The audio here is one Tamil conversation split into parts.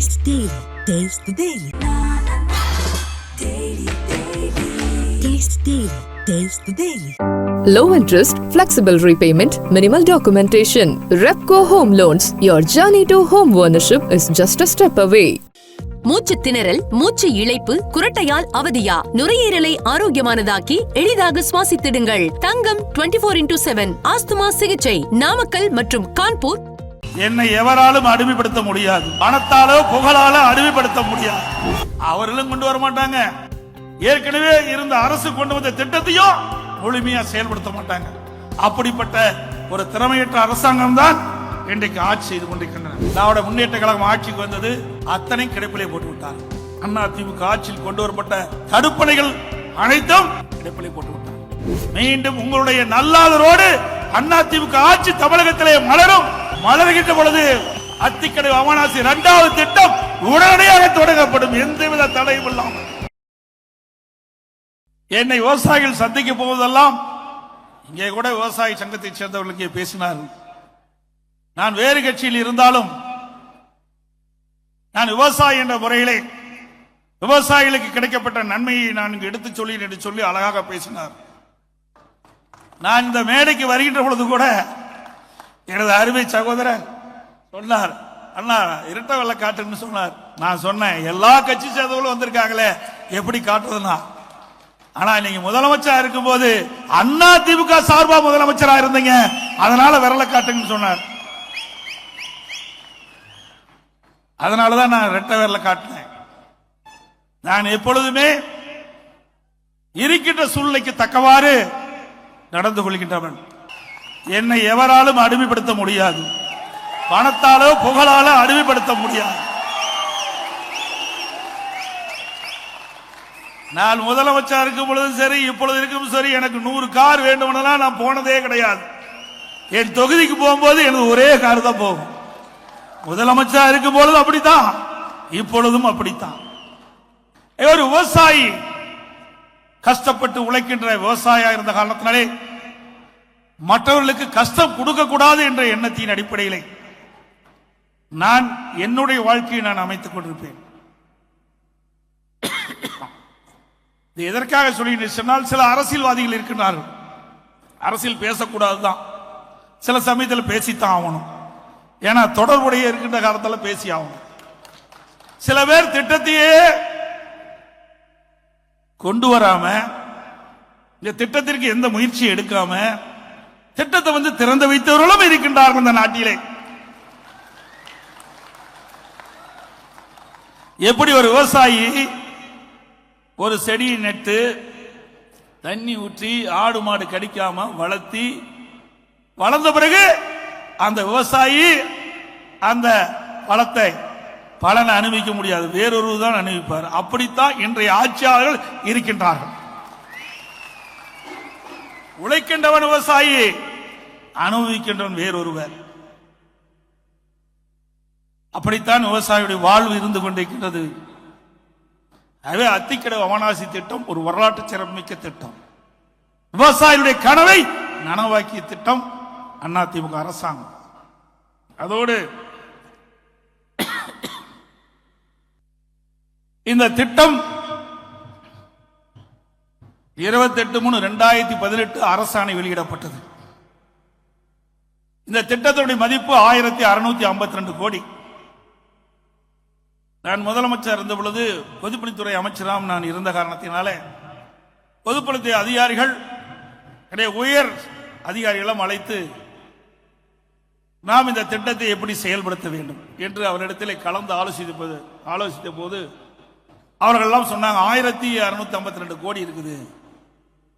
Taste the Daily. Taste the Daily. Taste the Daily. Taste the Daily. Low interest, flexible repayment, minimal documentation. Repco Home Loans. Your journey to home ownership is just a step away. மூச்சு திணறல் மூச்சு இழைப்பு குரட்டையால் அவதியா நுரையீரலை ஆரோக்கியமானதாக்கி எளிதாக சுவாசித்திடுங்கள் Thangam 24 four into seven asthma சிகிச்சை நாமக்கல் மற்றும் கான்பூர் என்னை எவராலும் அடிமைப்படுத்த முடியாது. பணத்தாலோ புகழாலோ அடிமைப்படுத்த முடியாது. அவர்களும் கொண்டு வர மாட்டாங்க. ஏற்கனவே இருந்த அரசு கொண்டு வந்த திட்டத்தையும் முழுமையா செயல்படுத்த மாட்டாங்க. அப்படிப்பட்ட ஒரு திறமையற்ற அரசாங்கம் தான் இன்றைக்கு ஆட்சி செய்து கொண்டிருக்கின்றன. திராவிட முன்னேற்ற கழகம் ஆட்சிக்கு வந்தது அத்தனை கிடைப்பிலே போட்டு விட்டார். அண்ணா திமுக ஆட்சியில் கொண்டு வரப்பட்ட தடுப்பணைகள் அனைத்தும் கிடைப்பிலே போட்டு விட்டார். மீண்டும் உங்களுடைய நல்லாதரோடு அண்ணா திமுக ஆட்சி தமிழகத்திலே மலரும். மலர்கின்ற பொழுது அத்திக்கடை அமனாசி இரண்டாவது திட்டம் உடனடியாக தொடங்கப்படும். எந்தவித தடையும் இல்லாமல். என்னை விவசாயிகள் சந்திக்க போவதெல்லாம் இங்கே கூட விவசாய சங்கத்தைச் சேர்ந்தவர்கள் இங்கே பேசினார் நான் வேறு கட்சியில் இருந்தாலும் நான் விவசாயி என்ற முறையிலே விவசாயிகளுக்கு கிடைக்கப்பட்ட நன்மையை நான் இங்கு எடுத்துச் சொல்லி என்று சொல்லி அழகாக பேசினார். நான் இந்த மேடைக்கு வருகின்ற பொழுது கூட எனது அருமை சகோதரர் சொன்னார் அண்ணா இரட்டை வெள்ள காட்டுன்னு சொன்னார். நான் சொன்னேன் எல்லா கட்சி சேர்ந்தவங்களும் வந்திருக்காங்களே எப்படி காட்டுறதுன்னா? ஆனா நீங்க முதலமைச்சரா இருக்கும்போது அண்ணா திமுக சார்பா முதலமைச்சரா இருந்தீங்க அதனால விரல காட்டுங்கன்னு சொன்னார். அதனாலதான் நான் ரெட்டை விரல காட்டினேன். நான் எப்பொழுதுமே இருக்கின்ற சூழ்நிலைக்கு தக்கவாறு நடந்து கொள்கின்றவன். என்னை எவராலும் அடிமைப்படுத்த முடியாது. பணத்தாலோ புகழாலோ அடிமைப்படுத்த முடியாது. நான் முதலமைச்சர் இருக்கும் பொழுதும் சரி இப்பொழுது இருக்கும் சரி எனக்கு நூறு கார் வேண்டும்னா நான் போனதே கிடையாது. என் தொகுதிக்கு போகும்போது எனக்கு ஒரே கார் தான் போகும். முதலமைச்சர் இருக்கும் பொழுது அப்படித்தான் இப்பொழுதும் அப்படித்தான். ஒரு விவசாயி கஷ்டப்பட்டு உழைக்கின்ற விவசாயியா இருந்த காரணத்தினாலே மற்றவர்களுக்கு கஷ்டம் கொடுக்க கூடாது என்ற எண்ணத்தின் அடிப்படையில் நான் என்னுடைய வாழ்க்கையை நான் அமைத்துக் கொண்டிருப்பேன். இது எதற்காக சொல்லி சொன்னால் சில அரசியல்வாதிகள் இருக்கின்றார்கள். அரசியல் பேசக்கூடாதுதான். சில சமயத்தில் பேசித்தான் ஆகணும். ஏன்னா தொடர்புடைய இருக்கின்ற காலத்தில் பேசி ஆகணும். சில பேர் திட்டத்தையே கொண்டு வராம இந்த திட்டத்திற்கு எந்த முயற்சியும் எடுக்காம திட்டத்தை வந்து திறந்து வைத்தவர்களும் இருக்கின்றார்கள் இந்த நாட்டிலே. எப்படி ஒரு விவசாயி ஒரு செடியை நட்டு தண்ணி ஊற்றி ஆடு மாடு கடிக்காம வளர்த்தி வளர்ந்த பிறகு அந்த விவசாயி அந்த பழத்தை பலனை அனுபவிக்க முடியாது. வேறொரு தான் அனுபவிப்பார். அப்படித்தான் இன்றைய ஆட்சியாளர்கள் இருக்கின்றார்கள். உழைக்கின்றவன் விவசாயி அனுபவிக்கின்றவன் வேறொருவர். அப்படித்தான் விவசாயியுடைய வாழ்வு இருந்து கொண்டிருக்கின்றது. எனவே அத்திக்கடை அவனாசி திட்டம் ஒரு வரலாற்று சிறப்புமிக்க திட்டம். விவசாயிகளுடைய கனவை நனவாக்கிய திட்டம் அதிமுக அரசாங்கம். அதோடு இந்த திட்டம் இருபத்தெட்டு மூணு ரெண்டாயிரத்தி பதினெட்டு அரசாணை வெளியிடப்பட்டது. இந்த திட்டத்தினுடைய மதிப்பு ஆயிரத்தி அறுநூத்தி ஐம்பத்தி ரெண்டு கோடி. நான் முதலமைச்சர் இருந்த பொழுது பொதுப்பணித்துறை அமைச்சராம் நான் இருந்த காரணத்தினால பொதுப்பணித்துறை அதிகாரிகள் என்னுடைய உயர் அதிகாரிகளும் அழைத்து நாம் இந்த திட்டத்தை எப்படி செயல்படுத்த வேண்டும் என்று அவரிடத்தில் கலந்து ஆலோசித்த போது ஆலோசித்த போது அவர்கள் எல்லாம் சொன்னாங்க ஆயிரத்தி அறுநூத்தி ஐம்பத்தி ரெண்டு கோடி இருக்குது.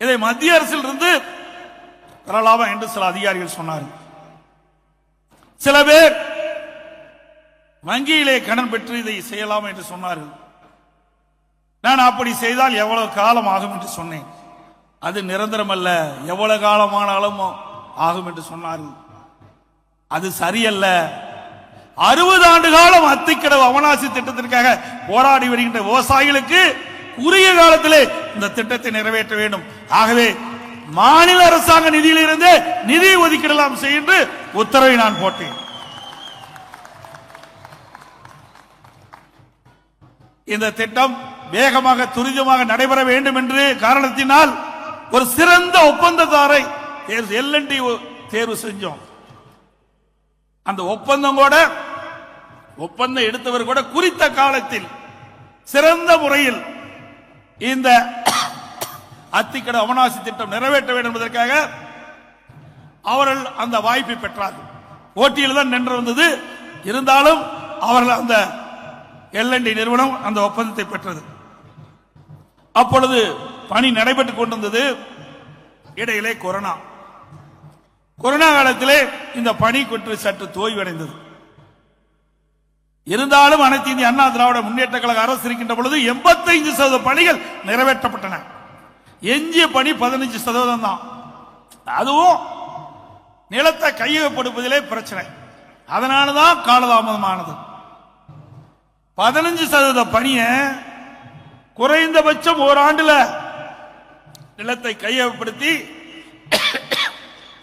இதை மத்திய அரசில் இருந்து பெறலாமா என்று சில அதிகாரிகள் சொன்னார்கள். சில பேர் வங்கியிலே கடன் பெற்று இதை செய்யலாம் என்று சொன்னார்கள். நான் அப்படி செய்தால் எவ்வளவு காலம் ஆகும் என்று சொன்னேன். அது நிரந்தரம் அல்ல எவ்வளவு காலமானாலும் ஆகும் என்று சொன்னார்கள். அது சரியல்ல. அறுபது ஆண்டு காலம் அத்திக்கடவு அவனாசி திட்டத்திற்காக போராடி வருகின்ற விவசாயிகளுக்கு உரிய காலத்திலே இந்த திட்டத்தை நிறைவேற்ற வேண்டும். ஆகவே மாநில அரசாங்க நிதியிலிருந்து நிதி ஒதுக்கிடலாம் என்று உத்தரவை நான் போட்டேன். இந்த திட்டம் வேகமாக துரிதமாக நடைபெற வேண்டும் என்று காரணத்தினால் ஒரு சிறந்த ஒப்பந்ததாரை எல்என்டி தேர்வு செஞ்சோம். அந்த ஒப்பந்தம் கூட ஒப்பந்தம் எடுத்தவர் கூட குறித்த காலத்தில் சிறந்த முறையில் இந்த அத்திக்கட அவனாசி திட்டம் நிறைவேற்ற வேண்டும் என்பதற்காக அவர்கள் அந்த வாய்ப்பை பெற்றார்கள். போட்டியில் தான் நின்று வந்தது இருந்தாலும் அவர்கள் அந்த எல்என்டி நிறுவனம் அந்த ஒப்பந்தத்தை பெற்றது. அப்பொழுது பணி நடைபெற்றுக் கொண்டிருந்தது. இடையிலே கொரோனா. கொரோனா காலத்திலே இந்த பணி கொற்று சற்று தோய்வடைந்தது. இருந்தாலும் அனைத்து இந்திய அண்ணா திராவிட முன்னேற்ற கழக அரசு இருக்கின்ற பொழுது எண்பத்தைந்து சதவீத பணிகள் நிறைவேற்றப்பட்டன. எஞ்சிய பணி பதினஞ்சு சதவீதம் தான். அதுவும் நிலத்தை கையகப்படுத்துவதிலே பிரச்சனை. அதனாலதான் காலதாமதமானது. பதினஞ்சு சதவீத பணியை குறைந்தபட்சம் ஓராண்டுல நிலத்தை கையகப்படுத்தி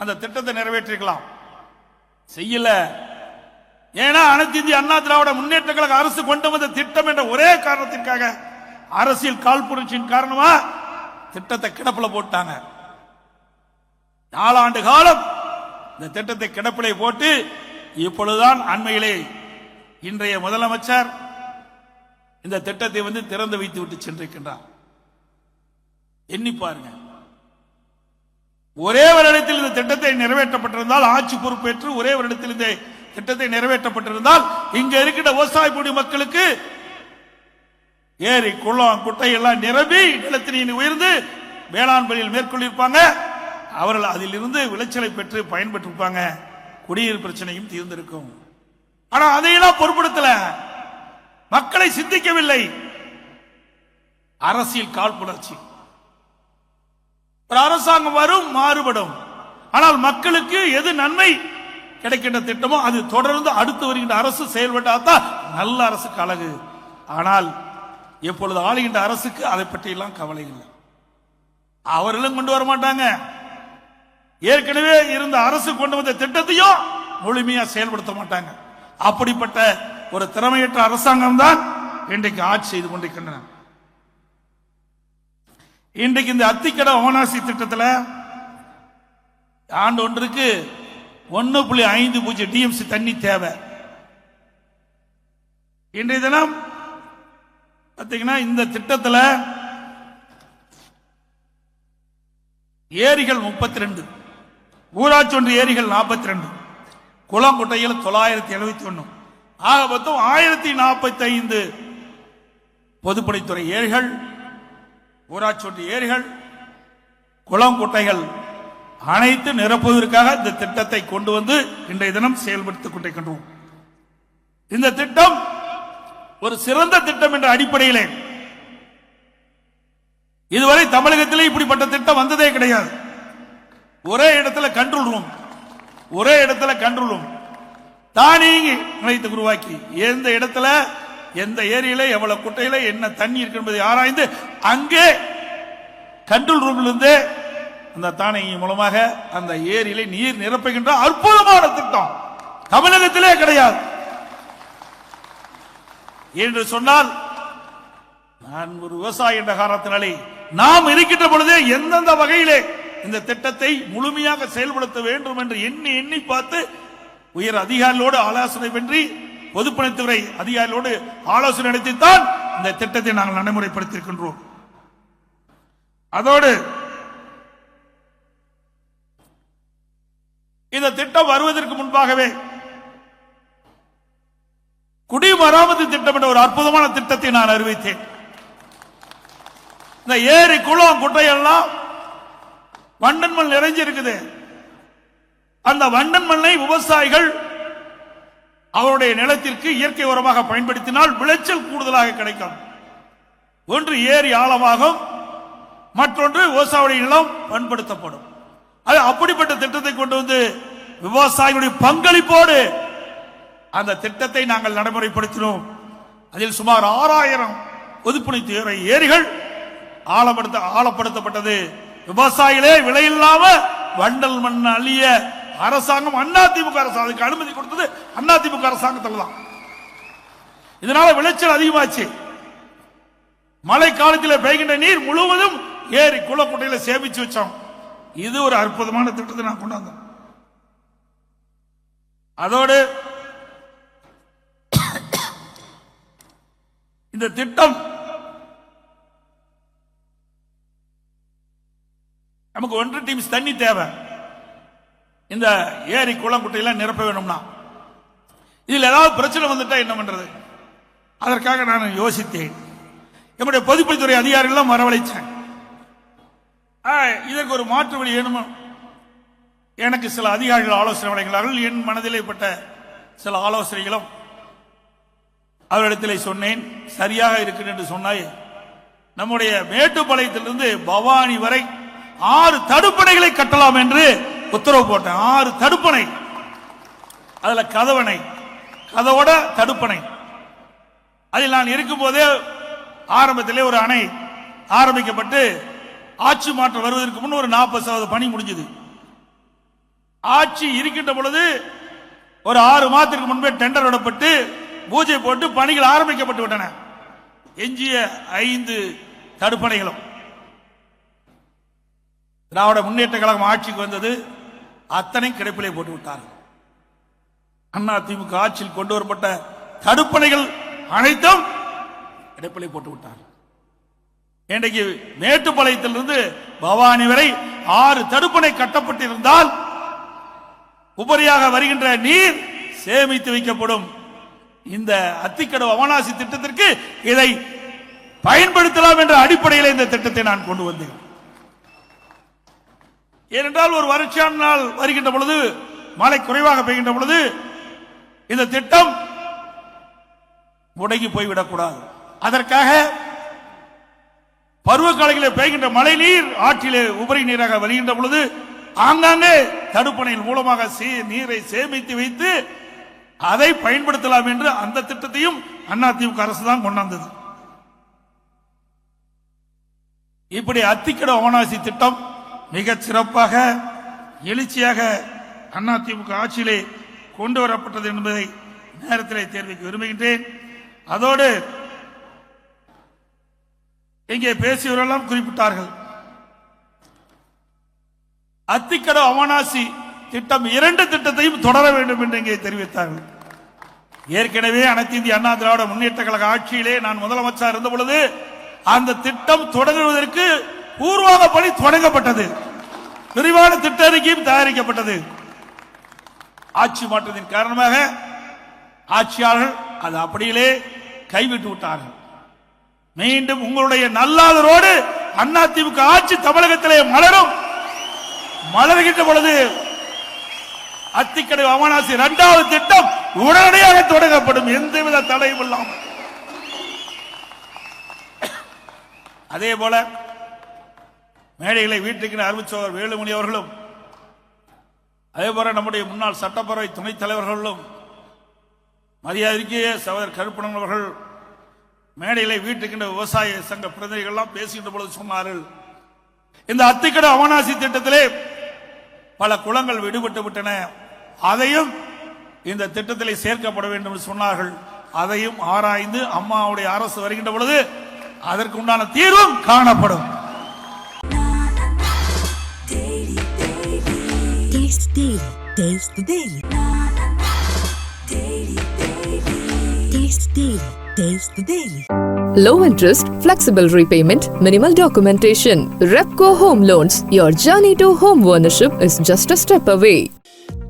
அந்த திட்டத்தை நிறைவேற்றிருக்கலாம். செய்யல. ஏன்னா அனைத்து இந்திய அண்ணா திராவிட முன்னேற்ற கழக அரசு கொண்டு வந்த திட்டம் என்ற ஒரே காரணத்திற்காக அரசியல் காழ்ப்புணர்ச்சியின் காரணமா திட்டத்தை கிடப்பில் போட்டாங்க. நாலாண்டு காலம் இந்த திட்டத்தை கிடப்பிலே போட்டு இப்பொழுதுதான் அண்மையிலே இன்றைய முதலமைச்சர் இந்த திட்டத்தை வந்து திறந்து வைத்து விட்டு சென்றிருக்கின்றார். எண்ணி பாருங்க. ஒரே வருடத்தில் இந்த திட்டத்தை நிறைவேற்றப்பட்டிருந்தால் ஆட்சி பொறுப்பேற்று ஒரே வருடத்தில் இந்த திட்டத்தை நிறைவேற்றப்பட்டிருந்தால் இங்க இருக்கின்ற விவசாய மக்களுக்கு ஏரி குளம் குட்டை எல்லாம் நிரம்பி நிலத்தின் உயர்ந்து வேளாண் பணியில் மேற்கொண்டிருப்பாங்க. அவர்கள் அதிலிருந்து விளைச்சலை பெற்று பயன்பெற்றிருப்பாங்க. குடிநீர் பிரச்சனையும் தீர்ந்திருக்கும். ஆனா அதையெல்லாம் பொருட்படுத்தல. மக்களை சிந்திக்கவில்லை. அரசியல் காழ்ப்புணர்ச்சி. ஒரு அரசாங்கம் வரும் மாறுபடும். ஆனால் மக்களுக்கு எது நன்மை கிடைக்கின்ற திட்டமோ அது தொடர்ந்து அடுத்து வருகின்ற அரசு செயல்பட்டால்தான் நல்ல அரசுக்கு அழகு. ஆனால் எப்பொழுது ஆளுகின்ற அரசுக்கு அதை பற்றி எல்லாம் கவலை இல்லை. அவர்களும் கொண்டு வர மாட்டாங்க ஏற்கனவே இருந்த அரசு கொண்டு வந்த திட்டத்தையும் முழுமையா செயல்படுத்த மாட்டாங்க. அப்படிப்பட்ட ஒரு திறமையற்ற அரசாங்கம் தான் இன்றைக்கு ஆட்சி செய்து கொண்டிருக்கின்றன. இன்றைக்கு இந்த அத்திக்கடை ஓனாசி திட்டத்தில் ஆண்டு ஒன்றுக்கு ஒன்னு புள்ளி ஐந்து பூஜ்ஜியம் டிஎம்சி தண்ணி தேவை. இன்றைய தினம் பார்த்தீங்கன்னா இந்த திட்டத்தில் ஏரிகள் முப்பத்தி ரெண்டு ஊராட்சி ஒன்று ஏரிகள் நாற்பத்தி ரெண்டு குளம் குட்டைகள் தொள்ளாயிரத்தி எழுபத்தி ஒன்று ஆக மொத்தம் ஆயிரத்தி நாற்பத்தி ஐந்து பொதுப்பணித்துறை ஏரிகள் ஊராட்சி ஒன்று ஏரிகள் குளம் குட்டைகள் அனைத்து நிரப்புவதற்காக இந்த திட்டத்தை கொண்டு வந்து இன்றைய தினம் செயல்படுத்திக் கொண்டிருக்கின்றோம். இந்த திட்டம் ஒரு சிறந்த திட்டம் என்ற அடிப்படையிலே. இதுவரை தமிழகத்திலே இப்படிப்பட்ட திட்டம் வந்ததே கிடையாது. ஒரே இடத்துல கண்ட்ரோல் ரூம் ஒரே இடத்துல கண்ட்ரோல் ரூம் தானியங்கி நிலையத்தை உருவாக்கி. எந்த இடத்துல எந்த ஏரியில எவ்வளவு குட்டையில என்ன தண்ணி இருக்கு என்பதை ஆராய்ந்து அங்கே கண்ட்ரோல் ரூம்ல இருந்து அந்த தானியங்கி மூலமாக அந்த ஏரியில நீர் நிரப்புகின்ற அற்புதமான திட்டம் தமிழகத்திலே கிடையாது. என்று சொன்னால் நான் ஒரு விவசாயி என்ற காரணத்தினாலே நாம் இருக்கின்ற பொழுதே எந்தெந்த வகையிலே இந்த திட்டத்தை முழுமையாக செயல்படுத்த வேண்டும் என்று எண்ணி எண்ணி பார்த்து உயர் அதிகாரிகளோடு ஆலோசனை வென்றி பொதுப்பணித்துறை அதிகாரிகளோடு ஆலோசனை நடத்தித்தான் இந்த திட்டத்தை நாங்கள் நடைமுறைப்படுத்தியிருக்கின்றோம். அதோடு இந்த திட்டம் வருவதற்கு முன்பாகவே குடிமராமத்து திட்டம் என்ற ஒரு அற்புதமான திட்டத்தை நான் அறிவித்தேன். இந்த ஏரி குளம் குட்டையெல்லாம் வண்டன் மண் நிறைஞ்சிருக்குது. அந்த வண்டன் மண்ணை விவசாயிகள் அவருடைய நிலத்திற்கு இயற்கை உரமாக பயன்படுத்தினால் விளைச்சல் கூடுதலாக கிடைக்கும். ஒன்று ஏரி ஆழமாகும் மற்றொன்று விவசாயிகளுடைய நிலம் பண்படுத்தப்படும் அது அப்படிப்பட்ட திட்டத்தை கொண்டு வந்து விவசாயிகளுடைய பங்களிப்போடு அந்த திட்டத்தை நாங்கள் நடைமுறைப்படுத்தினோம். அதில் சுமார் ஆறாயிரம் பொதுப்பணித்துறை ஏரிகள் ஆழப்படுத்த ஆழப்படுத்தப்பட்டது. விவசாயிகளே விலையில்லாம வண்டல் மண் அழிய அரசாங்கம் அதிமுக அரசாங்கம் அதுக்கு அனுமதி கொடுத்தது அதிமுக அரசாங்கத்தில் தான். இதனால விளைச்சல் அதிகமாச்சு. மழை காலத்தில் பெய்கின்ற நீர் முழுவதும் ஏரி குளக்குட்டையில சேமிச்சு வச்சோம். இது ஒரு அற்புதமான திட்டத்தை நான் கொண்டாந்தோம். அதோடு இந்த திட்டம் நமக்கு ஒன்று டீம்ஸ் தண்ணி தேவை. இந்த ஏரி குளம் குட்டையெல்லாம் நிரப்ப வேணும்னா. இதில் ஏதாவது பிரச்சனை வந்துட்டா என்ன பண்றது? அதற்காக நான் யோசித்தேன். என்னுடைய பொதுப்பணித்துறை அதிகாரிகளும் வரவழைச்சேன். ஆ, இதற்கு ஒரு மாற்று வழி வேணுமா? எனக்கு சில அதிகாரிகள் ஆலோசனை வழங்கினார்கள். என் மனதிலே பட்ட சில ஆலோசனைகளும் அவரிடத்திலே சொன்னேன் சரியாக இருக்கிறேன் என்று சொன்னாய். நம்முடைய மேட்டுப்பாளையத்திலிருந்து பவானி வரை ஆறு தடுப்பணைகளை கட்டலாம் என்று உத்தரவு போட்டேன். ஆறு தடுப்பணை. அதுல கதவணை. கதவோட தடுப்பணை. அதில் நான் இருக்கும்போதே ஆரம்பத்திலே ஒரு அணை ஆரம்பிக்கப்பட்டு ஆட்சி மாற்றம் வருவதற்கு முன் ஒரு நாற்பது சதவீத பணி முடிஞ்சது. ஆட்சி இருக்கின்ற பொழுது ஒரு ஆறு மாதத்திற்கு முன்பே டெண்டர் விடப்பட்டு பூஜை போட்டு பணிகள் ஆரம்பிக்கப்பட்டு விட்டன. எஞ்சிய ஐந்து தடுப்பணைகளும். திராவிட முன்னேற்ற கழகம் ஆட்சிக்கு வந்தது அத்தனை கிடைப்பிலே போட்டு விட்டார்கள் அண்ணா திமுக ஆட்சியில் கொண்டு வரப்பட்ட தடுப்பணைகள் அனைத்தும் கிடைப்பிலே போட்டு விட்டார்கள் இன்றைக்கு மேட்டுப்பாளையத்திலிருந்து பவானி வரை ஆறு தடுப்பணை கட்டப்பட்டிருந்தால் உபரியாக வருகின்ற நீர் சேமித்து வைக்கப்படும். இந்த அத்திக்கடவு அவனாசி திட்டத்திற்கு இதை பயன்படுத்தலாம் என்ற அடிப்படையில் இந்த திட்டத்தை நான் கொண்டு வந்தேன். ஏனென்றால் ஒரு வறட்சியான நாள் வருகின்ற பொழுது மழை குறைவாக பெய்கின்ற பொழுது இந்த திட்டம் முடங்கி போய்விடக்கூடாது. அதற்காக பருவ காலங்களில் பெய்கின்ற மழை நீர் ஆற்றிலே உபரி நீராக வருகின்ற பொழுது ஆங்காங்கே தடுப்பணையின் மூலமாக சே- நீரை சேமித்து வைத்து அதை பயன்படுத்தலாம் என்று அந்த திட்டத்தையும் அதிமுக அரசு தான் கொண்டாந்தது. இப்படி அத்திக்கட அவனாசி திட்டம் மிக சிறப்பாக எழுச்சியாக அதிமுக ஆட்சியிலே கொண்டு வரப்பட்டது என்பதை நேரத்திலே தெரிவிக்க விரும்புகின்றேன். அதோடு இங்கே பேசியவரெல்லாம் குறிப்பிட்டார்கள். அத்திக்கட அவனாசி திட்டம் இரண்டு திட்டத்தையும் தொடர வேண்டும் என்று இங்கே தெரிவித்தார்கள். ஏற்கனவே அனைத்து இந்திய அண்ணா திராவிட முன்னேற்ற கழக ஆட்சியிலே நான் முதலமைச்சர் இருந்த பொழுது அந்த திட்டம் தொடங்குவதற்கு பூர்வாக பணி தொடங்கப்பட்டது. விரிவான திட்ட அறிக்கையும் தயாரிக்கப்பட்டது. ஆட்சி மாற்றத்தின் காரணமாக ஆட்சியாளர்கள் அது அப்படியிலே கைவிட்டு விட்டார்கள். மீண்டும் உங்களுடைய நல்லாதரோடு அதிமுக ஆட்சி தமிழகத்திலே மலரும். மலர்கின்ற பொழுது அத்திக்கடை அமனாசி இரண்டாவது திட்டம் உடனடியாக தொடங்கப்படும். எந்தவித தடையும் இல்லாமல். அதே போல மேடைகளை வீட்டுக்கு அறிவிச்சவர் வேலுமணி அவர்களும் அதே போல நம்முடைய முன்னாள் சட்டப்பேரவை துணைத் தலைவர்களும் மரியாதைக்குரிய சகோதரர் கருப்பணன் அவர்கள் மேடையிலே வீட்டுக்கின்ற விவசாய சங்க பிரதிநிதிகள் எல்லாம் பேசுகின்ற பொழுது சொன்னார்கள். இந்த அத்திக்கட அவனாசி திட்டத்திலே பல குளங்கள் விடுபட்டு விட்டன. அதையும் இந்த திட்டத்திலே சேர்க்கப்பட வேண்டும் என்று சொன்னார்கள் அதையும் ஆராய்ந்து அம்மாவுடைய அரசு வருகின்ற பொழுது அதற்கு உண்டான தீர்வும் காணப்படும். Low interest, flexible repayment, minimal documentation. Repco Home Loans. Your journey to home ownership is just a step away.